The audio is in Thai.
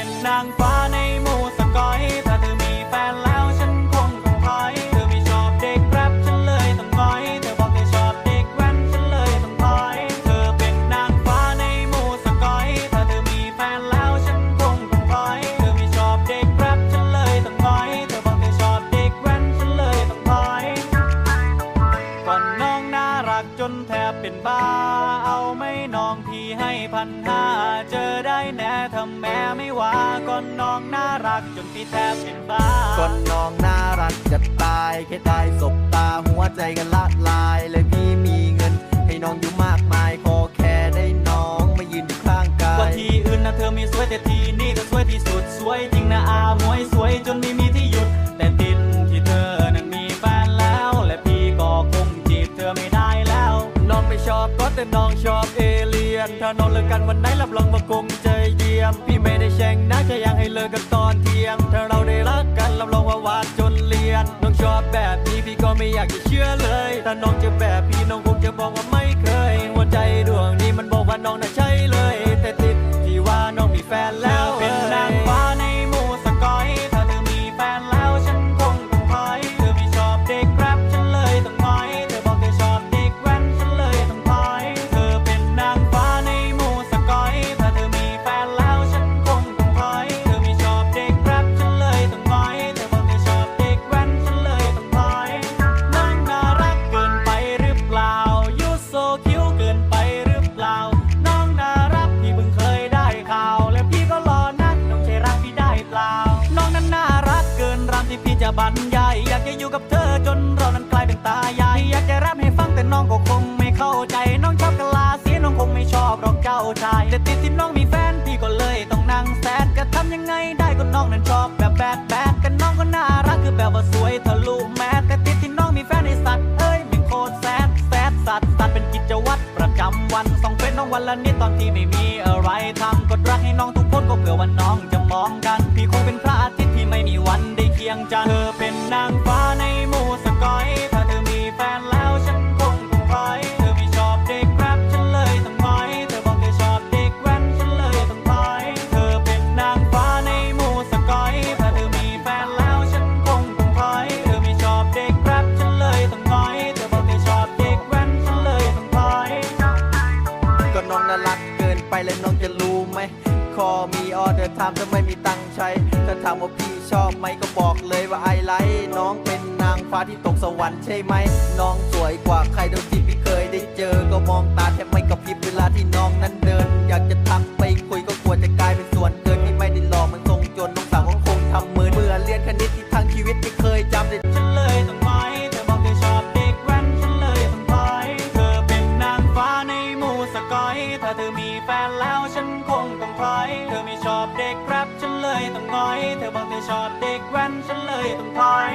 เป็นนางฟ้า แทบเป็นบ้า เอาไม่น้องพี่ให้พันห้าเจอได้แน่ทำแม่ไม่ว่าก่อนน้องน่ารักจนพี่แทบเป็นบ้าคนน้องน่ารักจะตายแค่ได้สบตาหัวใจกันละลายเลยพี่มีเงิน ให้น้องอยู่มากมายขอแค่ได้น้องมายืนอยู่ข้างกากว่ายที่อื่นนะเธอไม่สวยแต่ที่ แต่น้องชอบเอเลียน ถ้าน้องเลิกกันวันไหนรับรองว่าคงใจเยี่ยม พี่ไม่ได้แช่งนะแค่อยากให้เลิกกันตอนเที่ยง ถ้าเราได้รักกันรับรองว่าหวานจนเลียน น้องชอบแบบนี้พี่ก็ไม่อยากจะเชื่อเลย ถ้าน้องจะแบบพี่น้องคงจะบอกว่าไม่เคย หัวใจดวงนี้มันบอกว่าน้องน่ะใช่ ที่พี่จะบรรยายอยากจะอยู่กับเธอจนเรานั้นกลายเป็นตายายอยากจะรับให้ฟังแต่น้องก็คงไม่เข้าใจ น้องชอบกะลาเสียน้องคงไม่ชอบหรอกเจ้าชายแต่ติดที่น้องมีแฟนพี่ก็เลยต้องนั่งแซดจะทำยังไงได้ก็น้องนั้นชอบแบบแบดแบดแต่น้องก็น่ารักคือแบบว่าสวยทะลุแมสแต่ติดที่น้องมีแฟนไอสัตว์เอ้ยเป็นโคตรแซดแซดสัตว์สัตว์เป็นกิจวัตรประจำวันส่องเฟซน้องวันละนิดตอนที่ไม่มี ไหม คอมีออเดอร์ไทม์ถ้าไม่มีตังใช้ ถ้าถามว่าพี่ชอบไหมก็บอกเลยว่าไอไลท์น้องเป็นนางฟ้าที่ตกสวรรค์ใช่ไหม น้องสวยกว่าใครเท่าที่พี่เคยได้เจอ ก็มองตาแทบไม่กระพริบเวลาที่น้องนั้นเดิน อยากจะทักไปคุยก็กลัวจะกลายเป็นส่วนเกินที่ไม่ได้หลอกมันทรงจนน้องสาวก็คงทำเหมือนเมื่อเรียนคณิตที่ทั้งชีวิตไม่เคยจำได้ ถ้าเธอมีแฟนแล้วฉันคงต้องถอยเธอไม่ชอบเด็กแรปฉันเลยต้องงอย เธอบอกเธอชอบเด็กแว้นฉันเลยต้องถอย